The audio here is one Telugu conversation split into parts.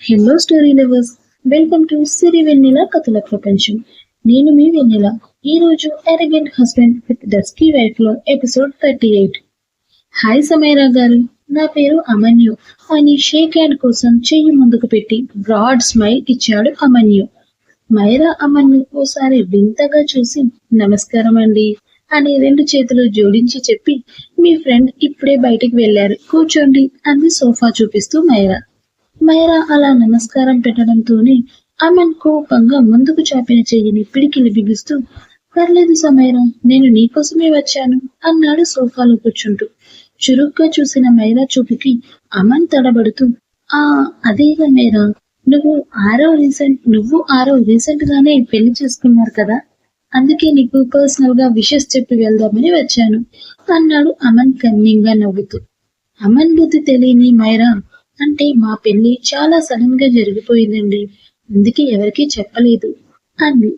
Hello story lovers welcome to Siri Vennela కథల ప్రపంచం నేను మీ వెన్నెల. ఈ రోజు arrogant husband with dusky వైఫ్లో episode thirty eight hi Sameera garu. నా పేరు అమన్యు. అని షేక్ హ్యాండ్ కోసం చెయ్యి ముందుకు పెట్టి బ్రాడ్ స్మైల్ ఇచ్చాడు అమన్యు. మైరా అమన్యు ఓసారి వింతగా చూసి నమస్కారం అండి అని రెండు చేతులు జోడించి చెప్పి మీ ఫ్రెండ్ ఇప్పుడే బయటికి వెళ్ళారు కూర్చోండి అంది సోఫా చూపిస్తూ మైరా. మైరా అలా నమస్కారం పెట్టడంతోనే అమన్ కోపంగా ముందుకు చాపిన చెయ్యిని పిడికిలి బిగిస్తూ పర్లేదు సమైరా నేను నీకోసమే వచ్చాను అన్నాడు సోఫాలో కూర్చుంటూ. చురుగ్గా చూసిన మైరా చూపుకి అమన్ తడబడుతూ ఆ అదేగా మేరా నువ్వు ఆరో రీసెంట్ నువ్వు ఆరో రీసెంట్ గానే పెళ్ళి చేసుకున్నారు కదా అందుకే నీకు పర్సనల్గా విషెస్ చెప్పి వెళ్దామని వచ్చాను అన్నాడు అమన్ కన్నింగ్గా నవ్వుతూ. అమన్ బుద్ధి తెలియని మైరా అంటే మా పెళ్ళి చాలా సడన్గా జరిగిపోయిందండి. అందుకే ఎవరికీ చెప్పలేదు. అంది.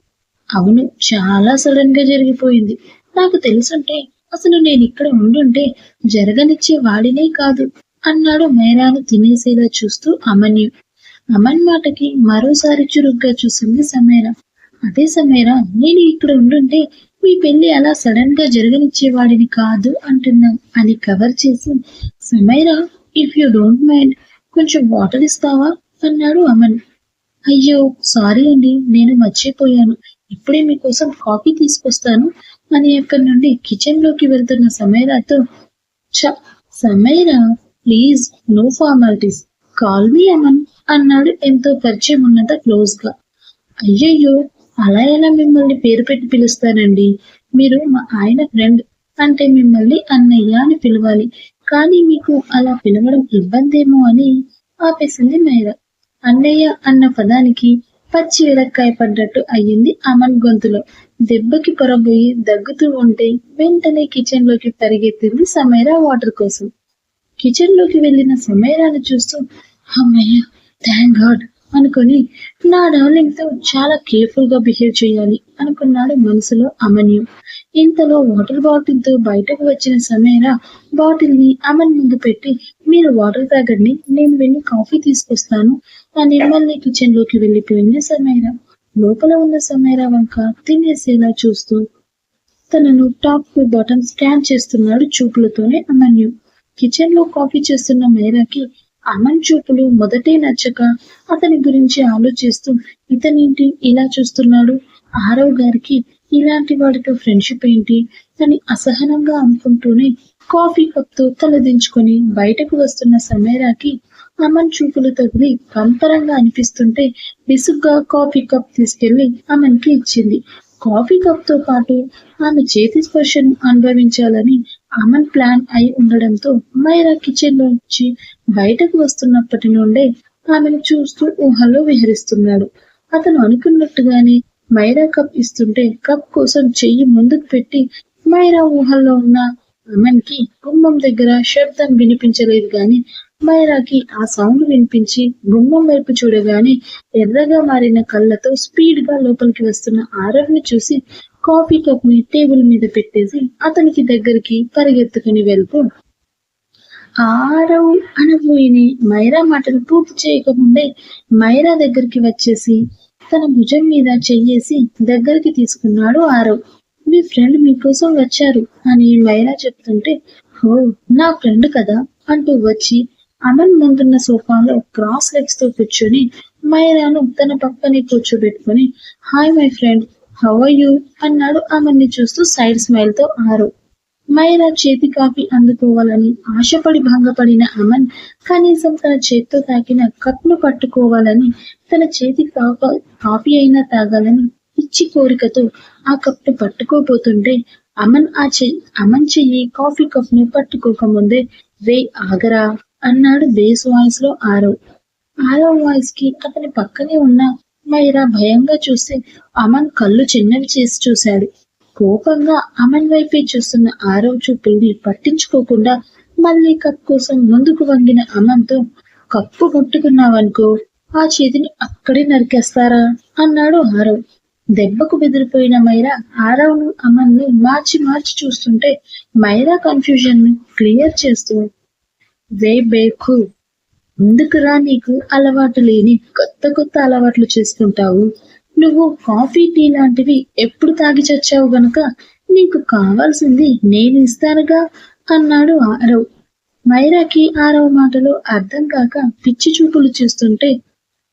అవును చాలా సడన్గా జరిగిపోయింది. నాకు తెలుసుంటే అసలు నేను ఇక్కడ ఉండుంటే జరగనిచ్చే వాడినే కాదు అన్నాడు మేరాను తినేసేలా చూస్తూ అమన్యు. అమన్ మాటకి మరోసారి చురుగ్గా చూసింది సమీర. అదే సమీర నేను ఇక్కడ ఉండుంటే మీ పెళ్ళి అలా సడన్గా జరగనిచ్చేవాడిని కాదు అంటున్నాం అని కవర్ చేసి Sameera if you don't mind కొంచెం వాటర్ ఇస్తావా? అన్నాడు అమన్. అయ్యో సారీ అండి నేను మర్చిపోయాను. ఇప్పుడే మీకోసం కాఫీ తీసుకొస్తాను అని అక్కడి నుండి కిచెన్లోకి వెళ్తున్న సమైరాతో చ please no formalities call me Aman అన్నాడు ఎంతో పరిచయం ఉన్నంత క్లోజ్గా. అయ్యయ్యో అలా ఎలా మిమ్మల్ని పేరు పెట్టి పిలుస్తానండి? మీరు మా ఆయన ఫ్రెండ్ అంటే మిమ్మల్ని అన్నయ్య అని పిలవాలి. కానీ మీకు అలా పిలవడం ఇబ్బందేమో అని ఆపేసింది మైరా. అన్నయ్య అన్న పదానికి పచ్చి వెలక్కాయ పడ్డట్టు అయ్యింది అమన్ గొంతులో. దెబ్బకి పొరబోయి దగ్గుతూ ఉంటే వెంటనే కిచెన్లోకి పరిగెత్తింది సమేరా వాటర్ కోసం. కిచెన్లోకి వెళ్ళిన సమేరాను చూస్తూ అమ్మయ్య థ్యాంక్ గాడ్ అనుకొని నా డార్లింగ్తో చాలా కేర్ఫుల్గా బిహేవ్ చేయాలి అనుకున్నాడు మనసులో అమన్యు. ఇంతలో వాటర్ బాటిల్తో బయటకు వచ్చిన సమేరా బాటిల్ని అమన్ ముందు పెట్టి మీరు వాటర్ తాగండి నేను వెళ్ళి కాఫీ తీసుకొస్తాను అని నిర్మల్ని కిచెన్లోకి వెళ్ళిపోయింది సమేరా లోపల ఉన్న సమేరా వంక తినేసేలా చూస్తూ తనను టాప్ టు బాటమ్ స్కాన్ చేస్తున్నాడు చూపులతోనే అమన్యు. కిచెన్లో కాఫీ చేస్తున్న మేరాకి అమన్ చూపులు మొదటే నచ్చక అతని గురించి ఆలోచిస్తూ ఇతనేంటి ఇలా చూస్తున్నాడు? ఆరవ్ గారికి ఇలాంటి వాడితో ఫ్రెండ్షిప్ ఏంటి అని అసహనంగా అనుకుంటూనే కాఫీ కప్తో తలదించుకొని బయటకు వస్తున్న సమీరాకి అమన్ చూపులు తగిలి కంపరంగా అనిపిస్తుంటే విసుగ్గా కాఫీ కప్ తీసుకెళ్ళి అమన్కి ఇచ్చింది. కాఫీ కప్తో పాటు ఆమె చేతి స్పర్శను అనుభవించాలని అమన్ ప్లాన్ అయి ఉండడంతో మైరా కిచెన్ నుంచి బయటకు వస్తున్నప్పటి నుండే ఆమెను చూస్తూ ఊహలో విహరిస్తున్నాడు. అతను అనుకున్నట్టుగానే మైరా కప్ ఇస్తుంటే కప్ కోసం చెయ్యి ముందుకు పెట్టి మైరా ఊహల్లో ఉన్న అమెన్కి గుమ్మం దగ్గర శబ్దం వినిపించలేదు గాని మైరాకి ఆ సౌండ్ వినిపించి గుమ్మం వైపు చూడగానే ఎర్రగా మారిన కళ్ళతో స్పీడ్గా లోపలికి వస్తున్న ఆరవ్ని చూసి కాఫీ కప్ని టేబుల్ మీద పెట్టేసి అతనికి దగ్గరికి పరిగెత్తుకుని వెళ్తూ ఆరవ్ అనబోయిని మైరా మాటలు పూర్తి చేయకముందే మైరా దగ్గరికి వచ్చేసి తన భుజం మీద చెయ్యేసి దగ్గరికి తీసుకున్నాడు ఆరవ్. మీ ఫ్రెండ్ మీకోసం వచ్చారు అని మైరా చెప్తుంటే హో నా ఫ్రెండ్ కదా అంటూ వచ్చి అమన్ ముందున్న సోఫాలో క్రాస్ లెగ్స్తో కూర్చొని మైరాను తన పక్కనే కూర్చోబెట్టుకుని hi my friend how are you? అన్నాడు అమన్ని చూస్తూ సైడ్ స్మైల్తో ఆరు మైరా చేతి కాఫీ అందుకోవాలని ఆశపడి భంగపడిన అమన్ కనీసం తన చేత్తో తాకిన కప్ను పట్టుకోవాలని తన చేతి కాఫీ అయినా తాగాలని పిచ్చి కోరికతో ఆ కప్ను పట్టుకోబోతుంటే అమన్ ఆ చె అమన్ చెయ్యి కాఫీ కప్ను పట్టుకోకముందే వే ఆగరా అన్నాడు బేస్ వాయిస్లో ఆరవ్ ఆరవ్ వాయిస్కి అతని పక్కనే ఉన్న మైరా భయంగా చూస్తే అమన్ కళ్ళు చిన్నవి చేసి చూశాడు. కోపంగా అమన్ వైపే చూస్తున్న ఆరవ్ చూపుల్ని పట్టించుకోకుండా మళ్ళీ కప్ కోసం ముందుకు వంగిన అమన్తో కప్పు ముట్టుకున్నావనుకో ఆ చేతిని అక్కడే నరికేస్తారా? అన్నాడు ఆరవ్. దెబ్బకు బెదిరిపోయిన మైరా ఆరవ్ను అమన్ను మార్చి మార్చి చూస్తుంటే మైరా కన్ఫ్యూజన్ను క్లియర్ చేస్తూ వే బేఖు ఎందుకురా నీకు అలవాటు లేని కొత్త కొత్త అలవాట్లు చేసుకుంటావు. నువ్వు కాఫీ టీ లాంటివి ఎప్పుడు తాగి చచ్చావు గనుక నీకు కావాల్సింది నేను ఇస్తానుగా అన్నాడు ఆరవ్. మైరాకి ఆరవ్ మాటలు అర్థం కాక పిచ్చి చూపులు చూస్తుంటే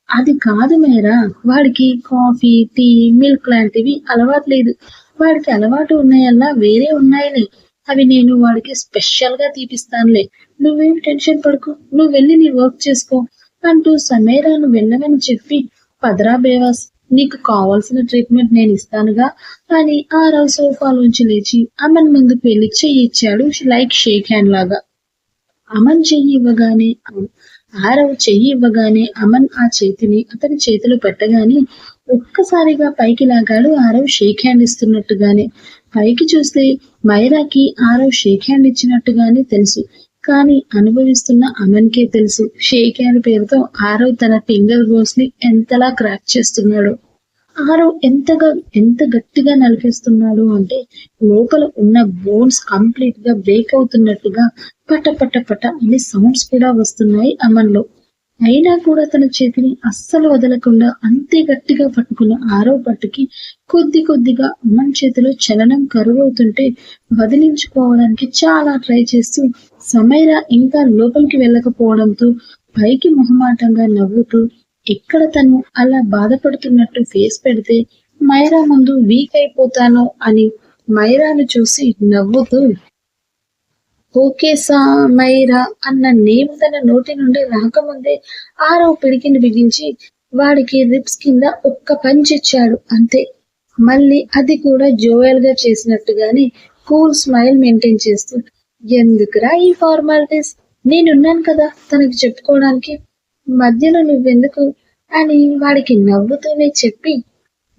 అది కాదు మేరా వాడికి కాఫీ టీ మిల్క్ లాంటివి అలవాటు లేదు. వాడికి అలవాటు ఉన్నాయల్లా వేరే ఉన్నాయిలే అవి నేను వాడికి స్పెషల్గా తీపిస్తానులే. నువ్వేం టెన్షన్ పడుకో నువ్వు వెళ్ళి నీ వర్క్ చేసుకో అంటూ సమీరాను వెళ్ళమని చెప్పి పదరా బేవాస్ నీకు కావాల్సిన ట్రీట్మెంట్ నేను ఇస్తానుగా. అని ఆరవ్ సోఫాలోంచి లేచి అమన్ ముందు పెళ్ళి చెయ్యి ఇచ్చాడు. లైక్ షేక్ హ్యాండ్ లాగా. అమన్ చెయ్యి ఇవ్వగానే ఆరవ్ చెయ్యి ఇవ్వగానే అమన్ ఆ చేతిని అతని చేతిలో పెట్టగానే ఒక్కసారిగా పైకి లాగాడు. ఆరవ్ షేక్ హ్యాండ్ ఇస్తున్నట్టుగానే. పైకి చూస్తే మైరాకి ఆరవ్ షేక్ హ్యాండ్ ఇచ్చినట్టుగానే తెలుసు. కానీ అనుభవిస్తున్న అమన్కే తెలుసు. షేక్ అని పేరుతో ఆరవ్ తన ఫింగర్ బోన్స్ని ఎంతలా క్రాక్ చేస్తున్నాడు. ఆరవ్ ఎంతగా ఎంత గట్టిగా నలిపేస్తున్నాడు అంటే లోపల ఉన్న బోన్స్ కంప్లీట్గా బ్రేక్ అవుతున్నట్టుగా పట పట పట అనే సౌండ్స్ కూడా వస్తున్నాయి అమన్లో. అయినా కూడా తన చేతిని అస్సలు వదలకుండా అంతే గట్టిగా పట్టుకున్న ఆరో పట్టుకి కొద్ది కొద్దిగా అమ్మన్ చేతిలో చలనం కరువవుతుంటే వదిలించుకోవడానికి చాలా ట్రై చేస్తూ సమైరా ఇంకా లోపలికి వెళ్ళకపోవడంతో పైకి మొహమాటంగా నవ్వుతూ ఎక్కడ తను అలా బాధపడుతున్నట్టు ఫేస్ పెడితే మైరా ముందు వీక్ అయిపోతాను అని మైరాను చూసి నవ్వుతూ ఓకే సా మైరా అన్న నేమ్ తన నోటి నుండి రాకముందే ఆరవ పిడికిని బిగించి వాడికి రిప్స్ కింద ఒక్క పంచ్ ఇచ్చాడు అంతే. మళ్ళీ అది కూడా జోయల్గా చేసినట్టుగానే కూల్ స్మైల్ మెయింటైన్ చేస్తూ ఎందుకురా ఈ ఫార్మాలిటీస్ నేనున్నాను కదా తనకి చెప్పుకోవడానికి. మధ్యలో నువ్వెందుకు? అని వాడికి నవ్వుతూనే చెప్పి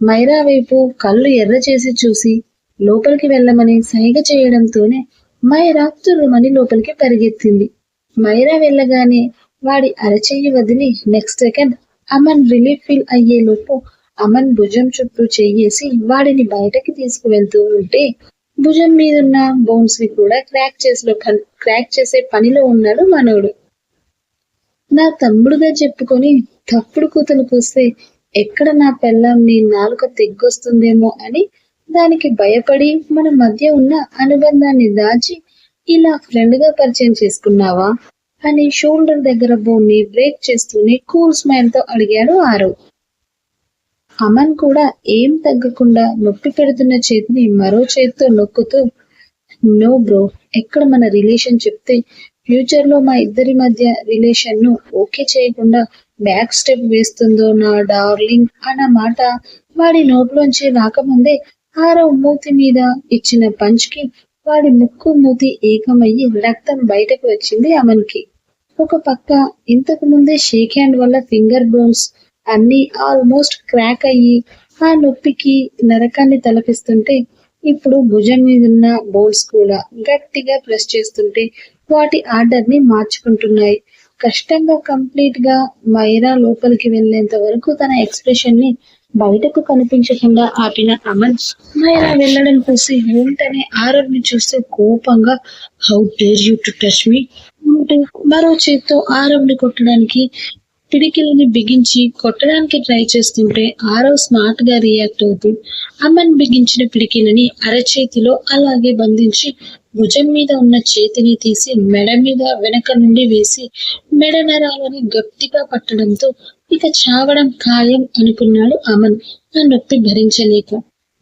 మైరా వైపు కళ్ళు ఎర్ర చేసి చూసి లోపలికి వెళ్ళమని సైగ చేయడంతోనే మైరా తుర్రుమని లోపలికి పరిగెత్తింది. మైరా వెళ్ళగానే వాడి అరచెయ్యి వదిలి next second Aman relief feel అయ్యేలోపు అమన్ భుజం చుట్టూ చెయ్యేసి వాడిని బయటకి తీసుకువెళ్తూ ఉంటే భుజం మీదున్న బోన్స్ని కూడా క్రాక్ చేసిలో క్రాక్ చేసే పనిలో ఉన్నాడు మనోడు. నా తమ్ముడుగా చెప్పుకొని తప్పుడు కూతలు కూస్తే ఎక్కడ నా పెళ్ళం నీ నాలుక తెగ్గొస్తుందేమో అని దానికి భయపడి మన మధ్య ఉన్న అనుబంధాన్ని దాచి ఇలా ఫ్రెండ్గా పరిచయం చేసుకున్నావా? అని షోల్డర్ దగ్గర బోన్ని బ్రేక్ చేస్తూనే కూల్ స్మైల్తో అడిగాడు ఆరవ్ అమన్ కూడా ఏం తగ్గకుండా నొప్పి పెడుతున్న చేతిని మరో చేతితో నొక్కుతూ నో బ్రో ఎక్కడ మన రిలేషన్ చెప్తే ఫ్యూచర్లో మా ఇద్దరి మధ్య రిలేషన్ను ఓకే చేయకుండా బ్యాక్ స్టెప్ వేస్తుందో నా డార్లింగ్ అన్న మాట వాడి నోట్లోంచి రాకముందే ఆరవ్ మూతి మీద ఇచ్చిన పంచ్కి వాడి ముక్కు మూతి ఏకమయ్యి రక్తం బయటకు వచ్చింది అమన్కి ఒక పక్క ఇంతకు ముందే షేక్ హ్యాండ్ వల్ల ఫింగర్ బోన్స్ అన్ని ఆల్మోస్ట్ క్రాక్ అయ్యి ఆ నొప్పికి నరకాన్ని తలపిస్తుంటే ఇప్పుడు భుజం మీద ఉన్న బోల్స్ కూడా గట్టిగా ప్రెస్ చేస్తుంటే వాటి ఆర్డర్ని మార్చుకుంటున్నాయి. కష్టంగా కంప్లీట్గా మైరా లోపలికి వెళ్ళేంత వరకు తన ఎక్స్ప్రెషన్ని బయటకు కనిపించకుండా ఆపిన అమన్ మైరా వెళ్ళడం చూసి వెంటనే ఆరవ్ని చూస్తే కోపంగా how dare you to touch me మరో చేత్తో ఆరవ్ని కొట్టడానికి పిడికిలని బిగించి కొట్టడానికి ట్రై చేస్తుంటే ఆరవ్ స్మార్ట్గా రియాక్ట్ అవుతూ అమన్ బిగించిన పిడికిలని అరచేతిలో అలాగే బంధించి భుజం మీద ఉన్న చేతిని తీసి మెడ మీద వెనక నుండి వేసి మెడ నరాలని గట్టిగా పట్టడంతో ఇక చావడం ఖాయం అనుకున్నాడు అమన్. ఆ నొప్పి భరించలేక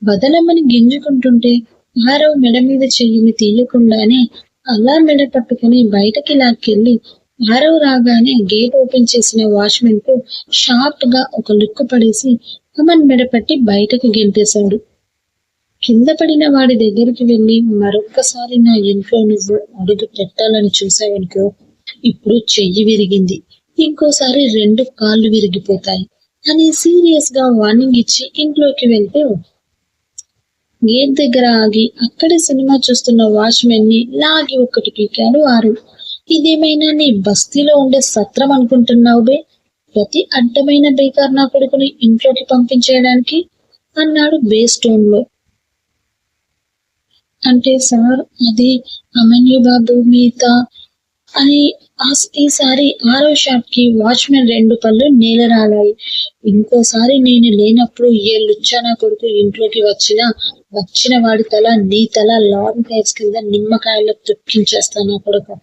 బదలమ్మని గింజుకుంటుంటే ఆరవ్ మెడ మీద చెయ్యిని తీయకుండానే అలా మెడ పట్టుకుని బయటకి లాక్కెళ్ళి ఆరవ రాగానే గేట్ ఓపెన్ చేసిన వాచ్మెన్కు షార్ప్గా ఒక లుక్ పడేసి అమన్ మెడపట్టి బయటకు గెంటేశాడు. కింద పడిన వాడి దగ్గరికి వెళ్ళి మరొక్కసారి నా ఇంట్లో నువ్వు అడుగు పెట్టాలని చూసావనుకో ఇప్పుడు చెయ్యి విరిగింది. ఇంకోసారి రెండు కాళ్ళు విరిగిపోతాయి అని సీరియస్గా వార్నింగ్ ఇచ్చి ఇంట్లోకి వెళ్తే గేట్ దగ్గర ఆగి అక్కడే సినిమా చూస్తున్న వాచ్మెన్ని లాగి ఒక్కటి పీకాడు ఆరు. ఇదేమైనా నీ బస్తీలో ఉండే సత్రం అనుకుంటున్నావు బే? ప్రతి అడ్డమైన బేకార్ నా కొడుకుని ఇంట్లోకి పంపించేయడానికి అన్నాడు బే స్టోన్లో అంటే సార్ అది అమన్యు బాబు మిగతా అని ఈసారి ఆరో షాప్కి వాచ్మెన్ రెండు పళ్ళు నేల రాలాయి. ఇంకోసారి నేను లేనప్పుడు ఏ లుచ్చానా కొడుకు ఇంట్లోకి వచ్చినా వచ్చిన వాడి తల నీ తల లాంగ్ టైర్స్ కింద నిమ్మకాయలో తొక్కించేస్తాను కొడుకు.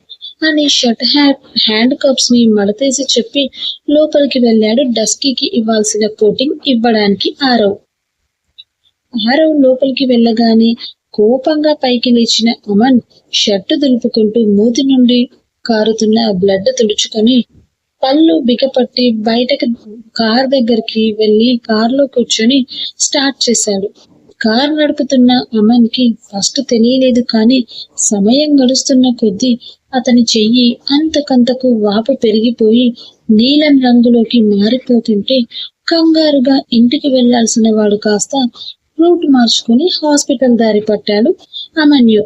అని షర్ట్ హ్యాండ్ హ్యాండ్ కప్స్ని మడతేసి చెప్పి లోపలికి వెళ్ళాడు డస్కీకి ఇవ్వాల్సిన కోటింగ్ ఇవ్వడానికి ఆరవ్. ఆరవ్ లోపలికి వెళ్ళగానే కోపంగా పైకి లేచిన అమన్ షర్టు దులుపుకుంటూ మూతి నుండి కారుతున్న బ్లడ్ తుడుచుకొని పళ్ళు బిగపట్టి బయటకు కార్ దగ్గరికి వెళ్ళి కారులో కూర్చొని స్టార్ట్ చేశాడు. కార్ నడుపుతున్న అమన్కి ఫస్ట్ తెలియలేదు కానీ సమయం గడుస్తున్న కొద్దీ అతని చెయ్యి అంతకంతకు వాపు పెరిగిపోయి నీలం రంగులోకి మారిపోతుంటే కంగారుగా ఇంటికి వెళ్ళాల్సిన వాడు కాస్త రూట్ మార్చుకుని హాస్పిటల్ దారి పట్టాడు అమన్యు.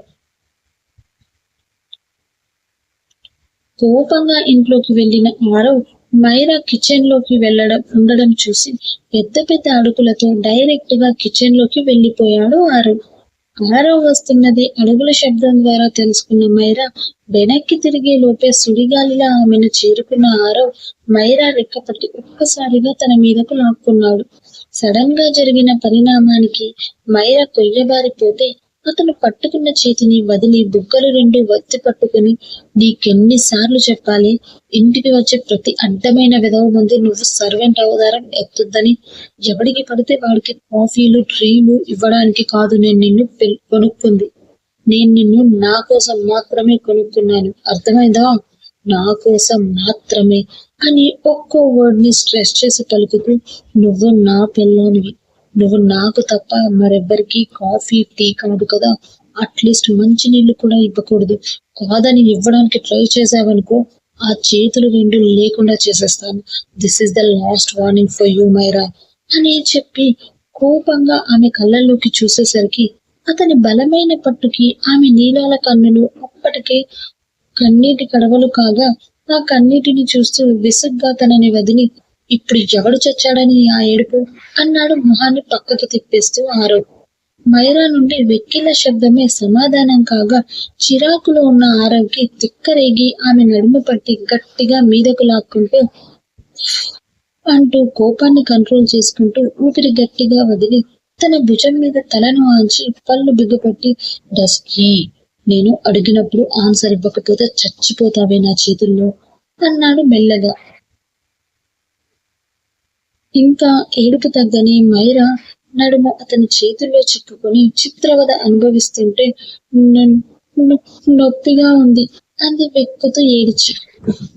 కోపంగా ఇంట్లోకి వెళ్ళిన ఆరవ్ మైరా కిచెన్లోకి వెళ్ళడం ఉండడం చూసి పెద్ద పెద్ద అడుగులతో డైరెక్ట్గా కిచెన్లోకి వెళ్ళిపోయాడు ఆరవ్ ఆరవ్ వస్తున్నది అడుగుల శబ్దం ద్వారా తెలుసుకున్న మైరా వెనక్కి తిరిగే లోపే సుడిగాలిలా ఆమెను చేరుకున్న ఆరవ్ మైరా రెక్కపట్టి ఒక్కసారిగా తన మీదకు లాక్కున్నాడు. సడన్గా జరిగిన పరిణామానికి మైరా కొయ్యబారిపోతే అతను పట్టుకున్న చేతిని వదిలి బుగ్గలు రెండు వత్తి పట్టుకుని నీకెన్నిసార్లు చెప్పాలి? ఇంటికి వచ్చే ప్రతి అడ్డమైన విధవ ముందు నువ్వు సర్వెంట్ అవతారం ఎత్తుద్దని ఎవడికి పడితే వాడికి కాఫీలు ట్రీలు ఇవ్వడానికి కాదు. నేను నిన్ను కొనుక్కుంది. నేను నిన్ను నా కోసం మాత్రమే కొనుక్కున్నాను. అర్థమైందా? నా కోసం మాత్రమే అని ఒక్కో వర్డ్ని స్ట్రెస్ చేసి పలుకుతూ నువ్వు నా పిల్లానివి. నువ్వు నాకు తప్ప మరెవ్వరికి కాఫీ టీ కాదు కదా. అట్లీస్ట్ మంచి నీళ్ళు కూడా ఇవ్వకూడదు. కాదని ఇవ్వడానికి ట్రై చేసావనుకో ఆ చేతులు రెండు లేకుండా చేసేస్తాను. This is the last warning for you Maira అని చెప్పి కోపంగా ఆమె కళ్ళల్లోకి చూసేసరికి అతని బలమైన పట్టుకి ఆమె నీలాల కన్నులు అప్పటికే కన్నీటి కడవలు కాగా ఆ కన్నీటిని చూస్తూ విసుగ్గా తనని వదిలి ఇప్పుడు ఎవడు చచ్చాడని ఆ ఏడుపు? అన్నాడు మొహాన్ని పక్కకి తిప్పేస్తూ ఆరవ్ మైరా నుండి వెక్కిల శబ్దమే సమాధానం కాగా చిరాకులో ఉన్న ఆరవ్కి తిక్కరేగి ఆమె నడుము పట్టి గట్టిగా మీదకు లాక్కుంటూ అంటూ కోపాన్ని కంట్రోల్ చేసుకుంటూ ఊపిరి గట్టిగా వదిలి తన భుజం మీద తలను ఆంచి పళ్ళు బిగ్గపట్టి డస్కీ నేను అడిగినప్పుడు ఆన్సర్ ఇవ్వకపోతే చచ్చిపోతావే నా చేతుల్లో అన్నాడు మెల్లగా. ఇంకా ఏడుపు తగ్గని మైరా నడుము అతని చేతుల్లో చిక్కుకొని చిత్రవద అనుభవిస్తుంటే నొప్పిగా ఉంది అంది వెక్కుతూ ఏడిచి.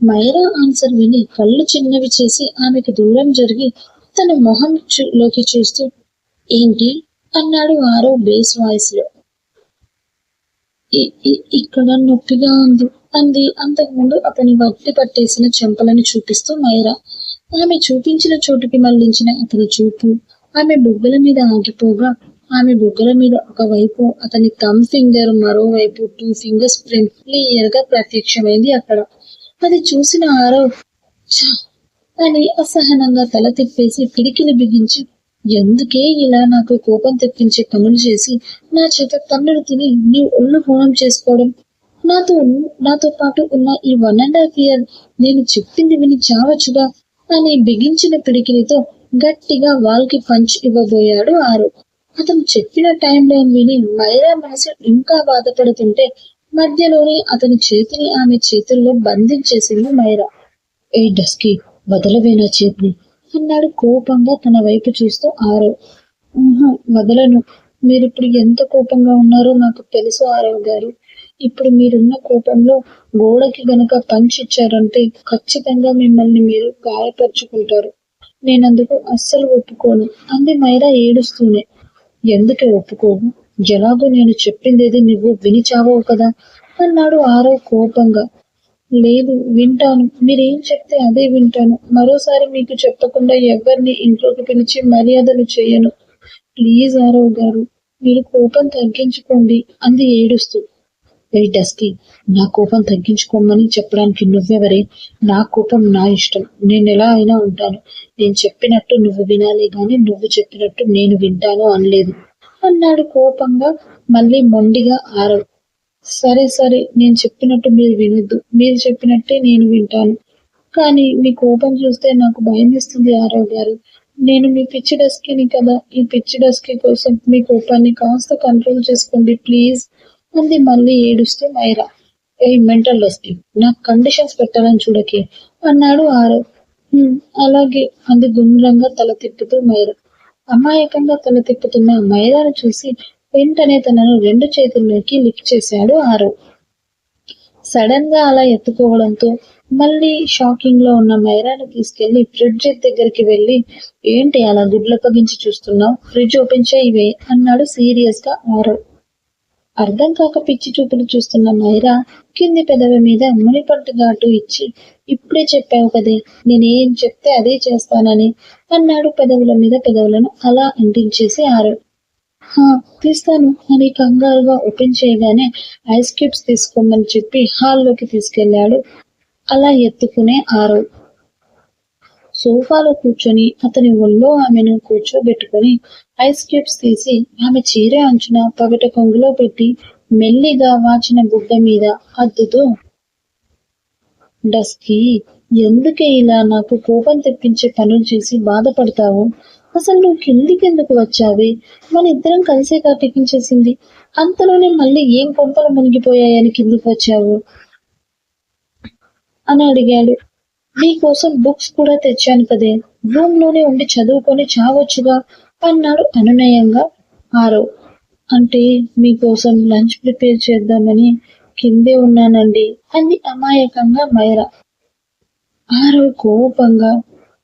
మైరా ఆన్సర్ విని కళ్ళు చిన్నవి చేసి ఆమెకు దూరం జరిగి తన మొహం లోకి చూస్తూ ఏంటి? అన్నాడు ఆరో బేస్ వాయిస్లో ఇక్కడ నొప్పిగా ఉంది అంది. అంతకుముందు అతని వట్టి పట్టేసిన చెంపలను చూపిస్తూ మైరా ఆమె చూపించిన చోటుకి మళ్ళించిన అతని చూపు ఆమె బుగ్గల మీద ఆగిపోగా ఆమె బుగ్గల మీద ఒకవైపు అతని థమ్ ఫింగర్ మరోవైపు టూ ఫింగర్స్ ప్రింట్ క్లియర్గా ప్రత్యక్షమైంది అక్కడ. అది చూసిన ఆరో అని అసహనంగా తల తిప్పేసి పిడికిని బిగించి ఎందుకే ఇలా నాకు కోపం తెప్పించే పనులు చేసి నా చేత తన్నులు తిని నీ ఒళ్ళు హోనం చేసుకోవడం? నాతో నాతో పాటు ఉన్న ఈ వన్ అండ్ హాఫ్ ఇయర్ నేను చెప్పింది విని చావచ్చుగా. అని బిగించిన పిడికిలితో గట్టిగా వాల్కి పంచ్ ఇవ్వబోయాడు ఆరు. అతను చెప్పిన టైం లైన్ విని మైరా మనసు ఇంకా బాధపడుతుంటే మధ్యలోనే అతని చేతిని ఆమె చేతుల్లో బంధించేసింది మైరా ఏ డస్కి వదలవే నా చేతిని అన్నాడు కోపంగా తన వైపు చూస్తూ ఆరో. వదలను. మీరిప్పుడు ఎంత కోపంగా ఉన్నారో నాకు తెలుసు ఆరవ్ గారు. ఇప్పుడు మీరున్న కోపంలో గోడకి గనక పంచ్ ఇచ్చారంటే ఖచ్చితంగా మిమ్మల్ని మీరు గాయపరుచుకుంటారు. నేనందుకు అస్సలు ఒప్పుకోను. అంది మైరా ఏడుస్తూనే. ఎందుకు ఒప్పుకోవు? ఎలాగో నేను చెప్పిందేది నువ్వు విని చావవు కదా? అన్నాడు ఆరో కోపంగా. లేదు వింటాను. మీరేం చెప్తే అదే వింటాను. మరోసారి మీకు చెప్పకుండా ఎవరిని ఇంట్లోకి పిలిచి మర్యాదలు చేయను. ప్లీజ్ ఆరవ్ గారు మీరు కోపం తగ్గించుకోండి అంది ఏడుస్తూ. ఏ డస్కి నా కోపం తగ్గించుకోమని చెప్పడానికి నువ్వెవరే? నా కోపం నా ఇష్టం. నేను ఎలా అయినా ఉంటాను. నేను చెప్పినట్టు నువ్వు వినాలి గాని నువ్వు చెప్పినట్టు నేను వింటాను అనలేదు. అన్నాడు కోపంగా మళ్ళీ మొండిగా ఆరవ్ సరే సరే నేను చెప్పినట్టు మీరు వినొద్దు. మీరు చెప్పినట్టే నేను వింటాను. కానీ మీ కోపం చూస్తే నాకు భయం ఇస్తుంది ఆరవ్ గారు. నేను మీ పిచ్చి డస్కిని కదా. ఈ పిచ్చి డస్కి కోసం మీ కోపాన్ని కాస్త కంట్రోల్ చేసుకోండి ప్లీజ్ అంది మళ్ళీ ఏడుస్తూ మైరా ఏ మెంటల్ వస్తే నాకు కండిషన్స్ పెట్టాలని చూడకి అన్నాడు ఆరవ్ అలాగే అంది గుండ్రంగా తల తిప్పుతూ మైరా. అమాయకంగా తల తిప్పుతున్న మైరాను చూసి వెంటనే తనను రెండు చేతుల్లోకి లిఫ్ట్ చేశాడు ఆరవ్ సడన్గా అలా ఎత్తుకోవడంతో మళ్ళీ షాకింగ్లో ఉన్న మైరాను తీసుకెళ్ళి ఫ్రిడ్జ్ దగ్గరికి వెళ్ళి ఏంటి అలా గుడ్లప్పగించి చూస్తున్నావు? ఫ్రిడ్జ్ ఓపెన్ చేయవే అన్నాడు సీరియస్గా ఆరవ్ అర్థం కాక పిచ్చి చూపులు చూస్తున్న మైరా కింది పెదవి మీద మునిపట్టు అటు ఇచ్చి ఇప్పుడే చెప్పావు కదే నేనేం చెప్తే అదే చేస్తానని అన్నాడు పెదవుల మీద పెదవులను అలా అంటించేసి ఆరు. "హా, తీస్తాను అని కంగారుగా ఓపెన్ చేయగానే ఐస్ క్యూబ్స్ తీసుకోమని చెప్పి హాల్లోకి తీసుకెళ్ళాడు అలా ఎత్తుకునే ఆరు. సోఫాలో కూర్చొని అతని ఒళ్ళో ఆమెను కూర్చోబెట్టుకొని ఐస్ క్యూబ్స్ తీసి ఆమె చీర అంచున పగట కొంగులో పెట్టి మెల్లిగా వాచిన గుడ్డ మీద అద్దుతూ డస్కి ఎందుకే ఇలా నాకు కోపం తెప్పించే పనులు చేసి బాధపడతావు? అసలు నువ్వు కిందికి ఎందుకు వచ్చావి? మన ఇద్దరం కలిసే టిఫిన్ అంతలోనే మళ్ళీ ఏం కొంపలు మునిగిపోయాయని కిందికి వచ్చావు అని అడిగాడు. నీకోసం బుక్స్ కూడా తెచ్చాను కదే. రూమ్లోనే ఉండి చదువుకొని చావచ్చుగా అన్నాడు అనునయంగా ఆరవ్ అంటే మీకోసం లంచ్ ప్రిపేర్ చేద్దామని కిందే ఉన్నానండి అంది అమాయకంగా మైరా. ఆరవ్ కోపంగా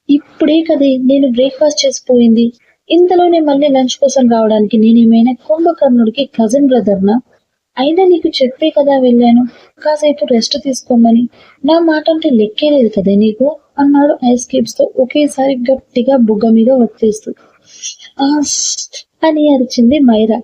ఇప్పుడే కదే నేను బ్రేక్ఫాస్ట్ చేసిపోయింది ఇంతలోనే మళ్ళీ లంచ్ కోసం రావడానికి నేనేమైనా కుంభకర్ణుడికి కజిన్ బ్రదర్నా అయినా నీకు చెప్పే కదా వెళ్ళాను. కాసేపు రెస్ట్ తీసుకోమని. నా మాట అంటే లెక్కే లేదు కదా నీకు? అన్నాడు ఐస్ క్యూబ్స్తో ఒకేసారి గట్టిగా బుగ్గ మీద వచ్చేస్తూ "ఆ, అని అరిచింది మైరా.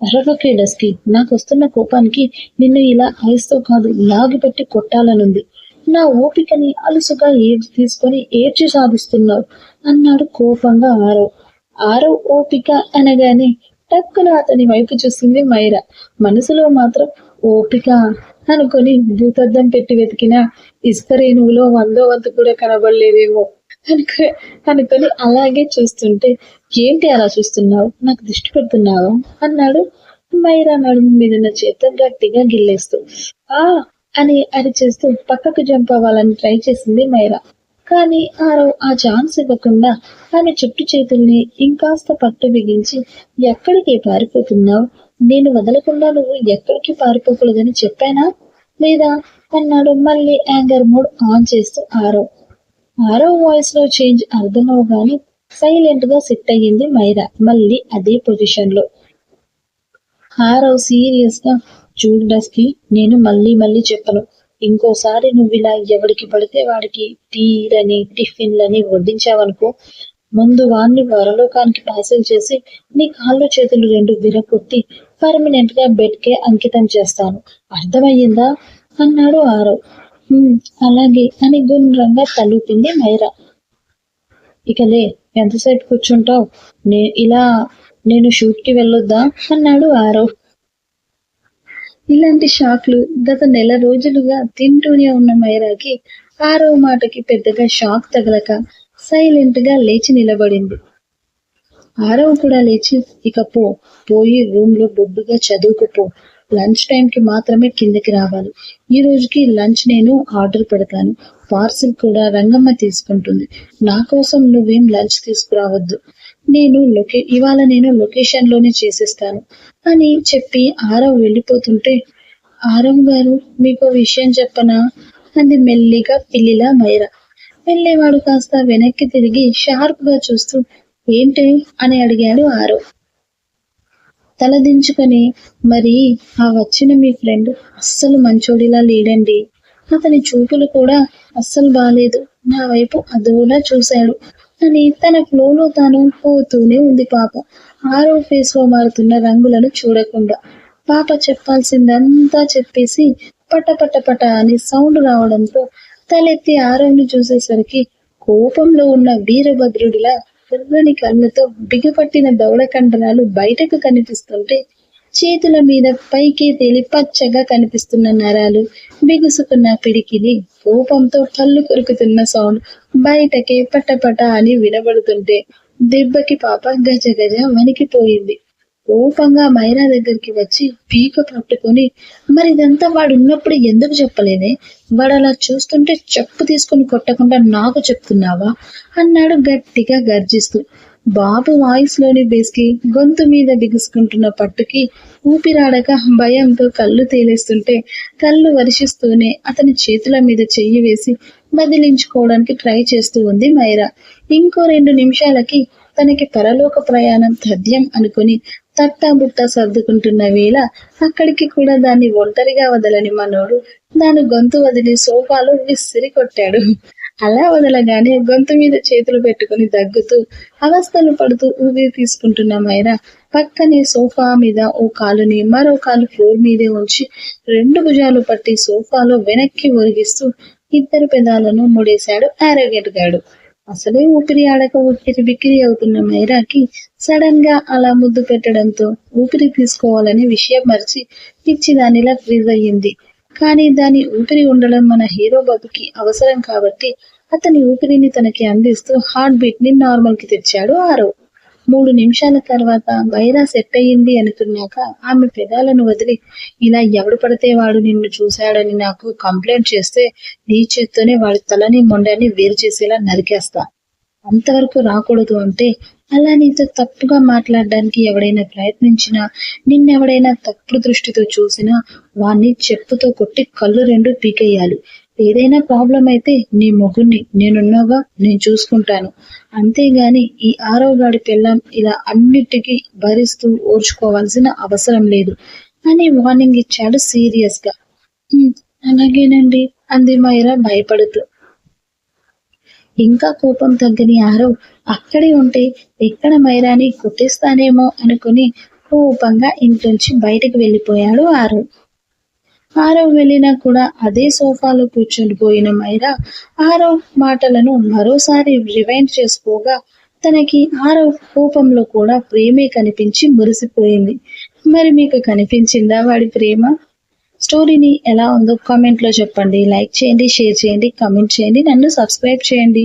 అరవకే డస్కి నాకు వస్తున్న కోపానికి నిన్ను ఇలా ఐస్తో కాదు లాగి పెట్టి కొట్టాలనుంది. నా ఓపికని అలుసుగా ఏడ్చి తీసుకొని ఏడ్చి సాధిస్తున్నావు అన్నాడు కోపంగా ఆరవ్. ఆరవ్ ఓపిక అనగానే టక్కున అతని వైపు చూసింది మైరా. మనసులో మాత్రం ఓపిక అనుకొని భూతద్దం పెట్టి వెతికిన ఇస్పరేణువులో వందో వంతు కూడా కనబడలేదేమో అనుకో అనుకొని అలాగే చూస్తుంటే ఏంటి అలా చూస్తున్నావు? నాకు దిష్టి పెడుతున్నావా? అన్నాడు మైరా నడుము మీదన్న చేత గట్టిగా గిల్లేస్తూ. ఆ అని అరిచేస్తూ పక్కకు జంప్ అవ్వాలని ట్రై చేసింది మైరా. కానీ ఆరవ్ ఆ ఛాన్స్ ఇవ్వకుండా ఆమె చుట్టు చేతుల్ని ఇంకాస్త పట్టు బిగించి ఎక్కడికి పారిపోతున్నావు? నేను వదలకుండా నువ్వు ఎక్కడికి పారిపోకూడదని చెప్పానా? లేదా? అన్నాడు మళ్ళీ యాంగర్ మోడ్ ఆన్ చేస్తూ ఆరవ్ ఆరో వాయిస్లో చేంజ్ అర్థమవగానే సైలెంట్గా సెట్ అయ్యింది మైరా మళ్ళీ అదే పొజిషన్లో ఆరవ్ సీరియస్గా చూడడానికి నేను మళ్ళీ మళ్ళీ చెప్పను. ఇంకోసారి నువ్వు ఇలా ఎవడికి పడితే వాడికి టీలని టిఫిన్లని వడ్డించావనుకో ముందు వాడిని వరలోకానికి పార్సల్ చేసి నీ కాళ్ళు చేతులు రెండు విరగొట్టి పర్మనెంట్గా బెడ్ కే అంకితం చేస్తాను. అర్థమయ్యిందా? అన్నాడు ఆరవ్ అలాగే అని గుండ్రంగా తలుపింది మైరా. ఇకలే ఎంతసేపు కూర్చుంటావు? నే ఇలా నేను షూట్కి వెళ్ళొద్దా? అన్నాడు ఆరవ్ ఇలాంటి షాక్లు గత నెల రోజులుగా తింటూనే ఉన్న మైరాకి ఆరవ మాటకి పెద్దగా షాక్ తగలక సైలెంట్గా లేచి నిలబడింది. ఆరవ కూడా లేచి ఇక పో పోయి రూమ్లో బొడ్డుగా చదువుకుపో లంచ్ టైం కి మాత్రమే కిందకి రావాలి. ఈ రోజుకి లంచ్ నేను ఆర్డర్ పెడతాను. పార్సిల్ కూడా రంగమ్మ తీసుకుంటుంది. నా కోసం నువ్వేం లంచ్ తీసుకురావద్దు. నేను లొకే ఇవాళ నేను లొకేషన్లోనే చేసేస్తాను. అని చెప్పి ఆరవ్ వెళ్ళిపోతుంటే ఆరవ్ గారు మీకు విషయం చెప్పనా? అంది మెల్లిగా పిల్లిలా మైరా. వెళ్ళేవాడు కాస్త వెనక్కి తిరిగి షార్ప్గా చూస్తూ ఏంటి? అని అడిగాడు ఆరవ్. తలదించుకొని మరి ఆ వచ్చిన మీ ఫ్రెండ్ అస్సలు మంచోడిలా లేడండి. అతని చూపులు కూడా అస్సలు బాలేదు. నా వైపు అదోలా చూశాడు. అని తన ఫ్లోలో తాను పోతూనే ఉంది పాప. ఆరో ఫేస్లో మారుతున్న రంగులను చూడకుండా. పాప చెప్పాల్సిందంతా చెప్పేసి పట పట పట అని సౌండ్ రావడంతో తలెత్తి ఆరవ్ని చూసేసరికి కోపంలో ఉన్న వీరభద్రుడిలా ఎర్రని కళ్ళతో బిగపట్టిన దౌడ కండనాలు బయటకు కనిపిస్తుంటే చేతుల మీద పైకి తేలి పచ్చగా కనిపిస్తున్న నరాలు బిగుసుకున్న పిడికిలి కోపంతో కళ్ళు కొరుకుతున్న సౌండ్ బయటకే పటపట అని వినబడుతుంటే దెబ్బకి పాప గజ గజ వణికిపోయింది. కోపంగా మైరా దగ్గరికి వచ్చి పీక పట్టుకొని మరి ఇదంతా వాడు ఉన్నప్పుడు ఎందుకు చెప్పలేదే? వాడు అలా చూస్తుంటే చెప్పు తీసుకుని కొట్టకుండా నాకు చెప్తున్నావా? అన్నాడు గట్టిగా గర్జిస్తూ. బాబు వాయిస్లోని బేస్కి గొంతు మీద బిగుసుకుంటున్న పట్టుకి ఊపిరాడక భయంతో కళ్ళు తేలేస్తుంటే కళ్ళు వర్షిస్తూనే అతని చేతుల మీద చెయ్యి వేసి బదిలించుకోవడానికి ట్రై చేస్తూ ఉంది మైరా. ఇంకో రెండు నిమిషాలకి తనకి పరలోక ప్రయాణం తథ్యం అనుకుని తట్టాబుట్టా సర్దుకుంటున్న వేళ అక్కడికి కూడా దాన్ని ఒంటరిగా వదలని మనోడు దాని గొంతు వదిలి సోఫాలో విసిరి కొట్టాడు. అలా వదలగానే గొంతు మీద చేతులు పెట్టుకుని దగ్గుతూ అవస్థలు పడుతూ ఊపిరి తీసుకుంటున్న మైరా పక్కనే సోఫా మీద ఓ కాలుని మరో కాలు ఫ్లోర్ మీదే ఉంచి రెండు భుజాలు పట్టి సోఫాలో వెనక్కి ఒరిగిస్తూ ఇద్దరు పెదాలను ముడేశాడు ఆరోగ్యట్ గాడు అసలే ఊపిరి ఆడక ఊపిరి బిక్కిరి అవుతున్న మైరాకి సడన్గా అలా ముద్దు పెట్టడంతో ఊపిరి తీసుకోవాలని విషయం మరిచి ఇచ్చి దానిలా ఫ్రీజ్ అయ్యింది. కానీ దాని ఊపిరి ఉండడం మన హీరో బాబుకి అవసరం కాబట్టి అతని ఊపిరిని తనకి అందిస్తూ హార్ట్ బీట్ని నార్మల్కి తెచ్చాడు ఆరో. మూడు నిమిషాల తర్వాత బైరా సెట్ అయ్యింది అనుకున్నాక ఆమె పెదాలను వదిలి ఇలా ఎవడు పడితే వాడు నిన్ను చూశాడని నాకు కంప్లైంట్ చేస్తే నీ చేత్తోనే వాడి తలని మొండాన్ని వేరు చేసేలా నరికేస్తా. అంతవరకు రాకూడదు అంటే అలా నీతో తప్పుగా మాట్లాడడానికి ఎవడైనా ప్రయత్నించినా నిన్నెవడైనా తప్పుడు దృష్టితో చూసినా వాణ్ణి చెప్పుతో కొట్టి కళ్ళు రెండు పీకేయాలి. ఏదైనా ప్రాబ్లం అయితే నీ మొగుణ్ణి నేనున్నాగా నేను చూసుకుంటాను. అంతేగాని ఈ ఆరోగాడి పిల్లం ఇలా అన్నిటికీ భరిస్తూ ఓర్చుకోవాల్సిన అవసరం లేదు. అని వార్నింగ్ ఇచ్చాడు సీరియస్గా అలాగేనండి. అంది మైరా భయపడుతూ. ఇంకా కోపం తగ్గని ఆరవ్ అక్కడే ఉంటే ఎక్కడ మైరాని కుట్టిస్తానేమో అనుకుని కోపంగా ఇంట్లోంచి బయటకు వెళ్ళిపోయాడు ఆరవ్ ఆరవ్ వెళ్ళినా కూడా అదే సోఫాలో కూర్చుని పోయిన మైరా ఆరవ్ మాటలను మరోసారి రివైండ్ చేసుకోగా తనకి ఆరవ్ కోపంలో కూడా ప్రేమే కనిపించి మురిసిపోయింది. మరి మీకు కనిపించిందా వాడి ప్రేమ? స్టోరీని ఎలా ఉందో కామెంట్లో చెప్పండి. లైక్ చేయండి షేర్ చేయండి కమెంట్ చేయండి. నన్ను సబ్స్క్రైబ్ చేయండి.